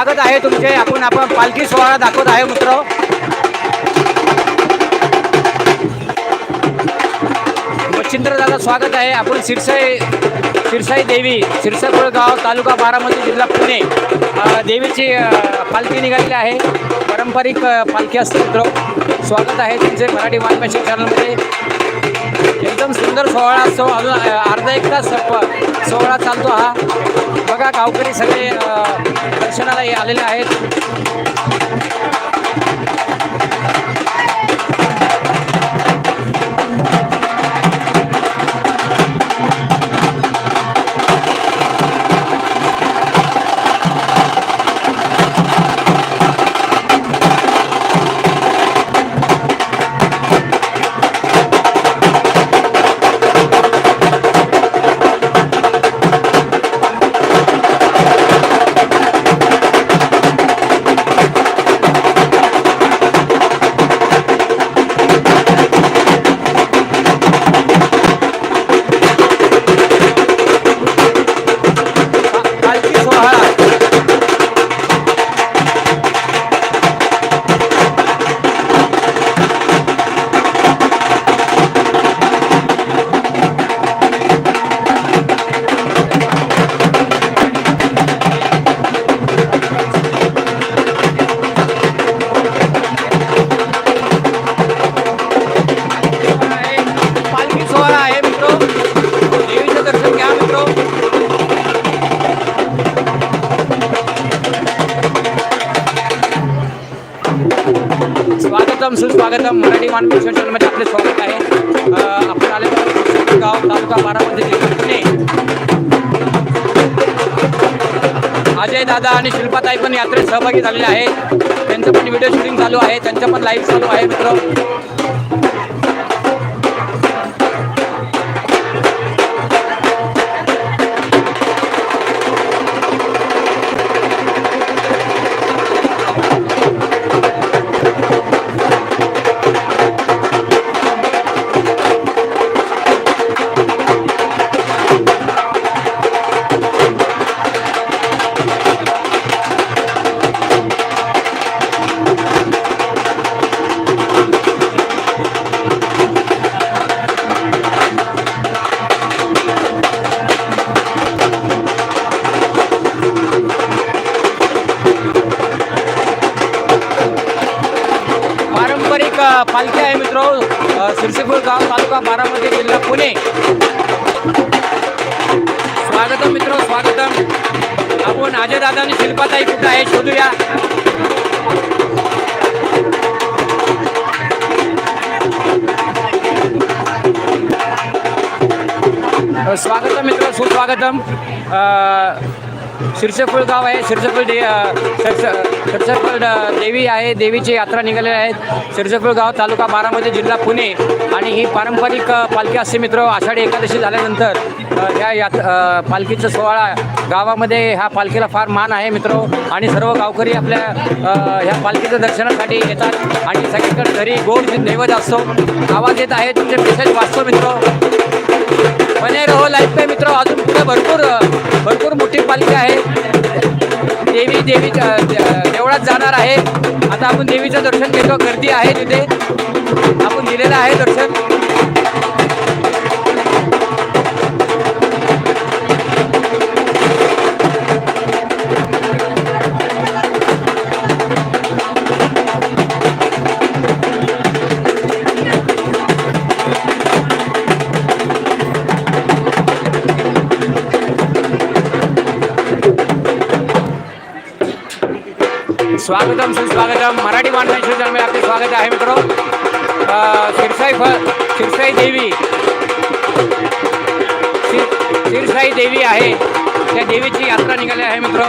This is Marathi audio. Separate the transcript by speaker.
Speaker 1: स्वागत आहे तुमचे. आपण आपण पालखी सोहळा दाखवत आहे मित्र. मच्छिंद्र दादा स्वागत आहे. आपण शिरसाई शिरसाई देवी शिरसापूर गाव तालुका बारामती जिल्हा पुणे. देवीची पालखी निघालेली आहे. पारंपरिक पालखी असते मित्र. स्वागत आहे तुमचे मराठी मानमेशन चॅनलमध्ये. एकदम सुंदर सोहळा असतो. अजून अर्धा एक तास सोहळा चालतो हा. बघा गावकरी सगळे दर्शनाला आलेले आहेत. स्वागतम सुस्वागतम. मराठी मानवी सेंटरमध्ये आपले स्वागत आहे. आपण आले आहोत गाव तालुका बारामध्ये पुणे. अजय दादा आणि शिल्पाताई पण यात्रेत सहभागी झालेले आहेत. त्यांचं पण व्हिडिओ शूटिंग चालू आहे. त्यांचं पण लाईव्ह चालू आहे मित्र. पालखी आहे मित्र सिरसेपूर गाव तालुका बारामती जिल्हा पुणे. स्वागतम मित्र स्वागतम. आपण अजय दादा आणि शिल्पाताई कुठं आहे शोधूया. स्वागतम मित्र सुस्वागतम. अ, गाव आहे. शिरसफळ दे अ, देवी आहे. देवीची यात्रा निघालेली आहेत शिरसफळ गाव तालुका बारामती जिल्हा पुणे. आणि ही पारंपरिक पालखी असते मित्र. आषाढी एकादशी झाल्यानंतर अ, ह्या यात पालखीचा सोहळा गावामध्ये ह्या पालखीला फार मान आहे मित्र. आणि सर्व गावकरी आपल्या ह्या पालखीच्या दर्शनासाठी येतात. आणि सगळीकडे घरी गोड नैवेद्य असतो. आवाज येत आहे तुमचे मेसेज वाचतो मित्र. बने रहो लाईफ पे मित्र. अजून पुढे भरपूर आहे. देवी देवी देवळात जाणार आहे. आता आपण देवीचं दर्शन घेतो. गर्दी आहे तिथे. आपण दिलेलं आहे दर्शन. स्वागतम सुस्वागतम. मराठी माणसांशी जन्मे आपले स्वागत आहे मित्र शिरसाई फ शिरसाई देवी. शिरसाई देवी आहे. त्या देवीची यात्रा निघाली आहे मित्र